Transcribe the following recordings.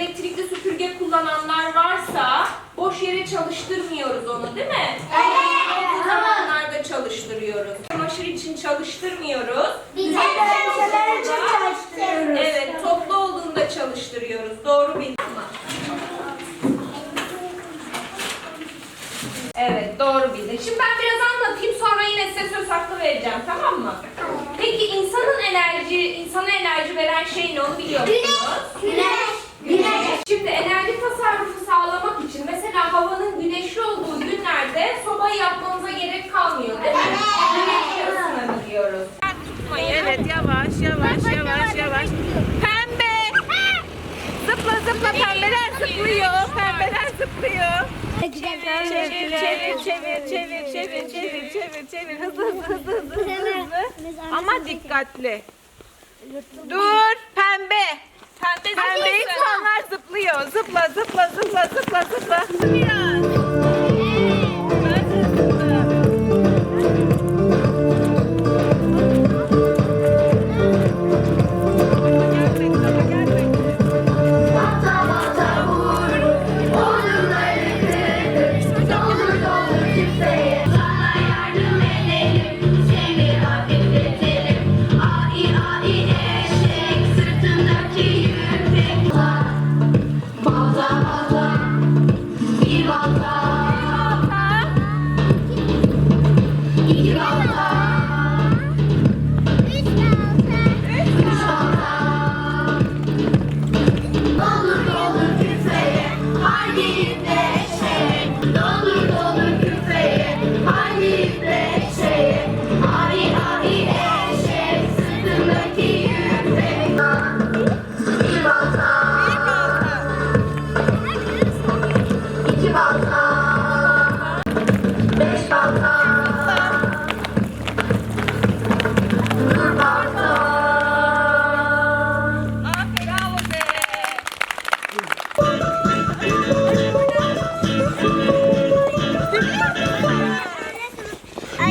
Elektrikli süpürge kullananlar varsa boş yere çalıştırmıyoruz onu değil mi? Evet. Bu zamanlarda çalıştırıyoruz. Çamaşır için çalıştırmıyoruz. Biz de şeyler için çalıştırıyoruz. Evet, toplu olduğunda çalıştırıyoruz. Doğru bildin mi? Evet, doğru bildin. Şimdi ben biraz anlatayım sonra yine size söz hakkı vereceğim, tamam mı? Peki insanın enerji, insana enerji veren şey ne onu biliyor musunuz? Güneş. Şimdi enerji tasarrufu sağlamak için mesela havanın güneşli olduğu günlerde sobayı yapmamıza gerek kalmıyor değil mi? Güneşle ısınabiliyoruz. Evet yavaş yavaş yavaş yavaş. Pembe. Zıpla zıpla pembeler zıplıyor. Pembeler zıplıyor. Çevir çevir çevir çevir çevir çevir çevir çevir çevir hızlı hızlı hızlı hızlı hızlı. Ama dikkatli. Dur pembe. Pembe pembe insanlar zıplıyor. Zıpla zıpla zıpla zıpla zıpla. Biraz.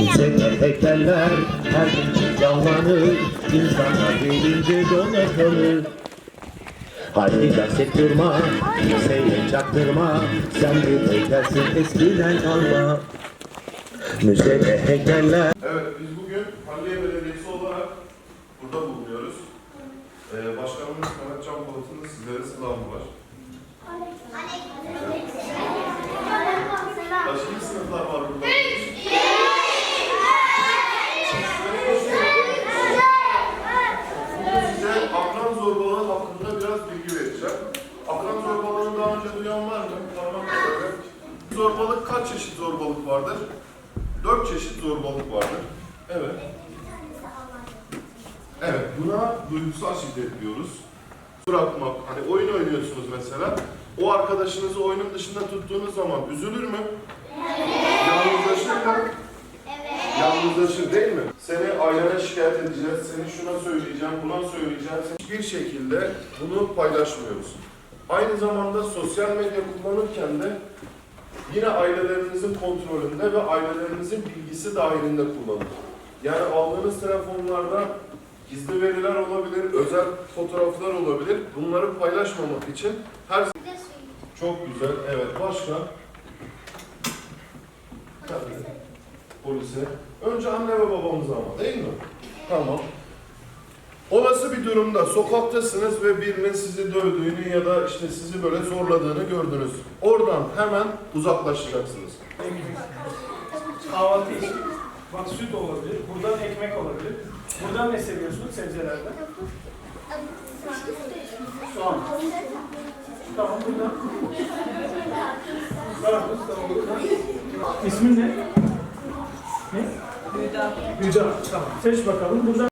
Yüksek heykeller her gün canlanır İnsanlar gelince dona kalır. Haydi gazet durma, kimseye çaktırma. Sen bir heykelsin eskiden kalma. Müzede heykeller Evet, biz bugün Halliye Belediyesi olarak burada bulunuyoruz. Ee, Başkanımız Mehmet Can Polat'ın da sizlere selamı var. Kaç iyi sınıflar var burada? Bugün size akran zorbalığı hakkında biraz bilgi vereceğim. Akran zorbalığını daha önce duyan var mı? Parmak kaldırın. Zorbalık kaç çeşit zorbalık vardır? Dört çeşit zorbalık vardır. Evet. Evet, buna duygusal şiddet diyoruz. Bırakmak, hani oyun oynuyorsunuz mesela. O arkadaşınızı oyunun dışında tuttuğunuz zaman üzülür mü? Yalnızlaşır mı? Yalnızlaşır değil mi? Seni ailene şikayet edeceğiz, seni şuna söyleyeceğim, buna söyleyeceğim. Hiçbir şekilde bunu paylaşmıyoruz. Aynı zamanda sosyal medya kullanırken de yine ailelerinizin kontrolünde ve ailelerinizin bilgisi dahilinde kullanın. Yani aldığınız telefonlarda gizli veriler olabilir, özel fotoğraflar olabilir. Bunları paylaşmamak için her çok güzel. Evet, başka? Tabii. Polise. Önce anne ve babamız ama değil mi? Tamam. Olası bir durumda sokaktasınız ve birinin sizi dövdüğünü ya da işte sizi böyle zorladığını gördünüz. Oradan hemen uzaklaşacaksınız. Kahvaltı için. Bak süt olabilir, buradan ekmek olabilir. Buradan ne seviyorsun sebzelerden? Soğan. Tamam buradan. Karpuz tamam buradan. İsmin ne? Ne? Hüda. Hüda. Tamam. Seç bakalım. Buradan.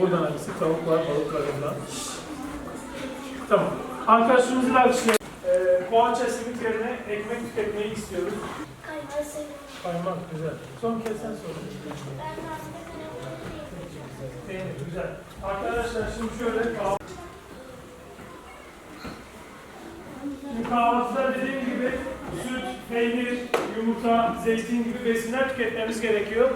Buradan hangisi? Tavuk var, balık var buradan. Tamam. Arkadaşlarımızı da alkışlayalım. Ee, poğaça simit yerine ekmek tüketmeyi istiyoruz. Kaymak güzel. Son kez sen sor. Peynir güzel. Arkadaşlar şimdi şöyle kahvaltı. Şimdi kahvaltıda dediğim gibi süt, peynir, yumurta, zeytin gibi besinler tüketmemiz gerekiyor.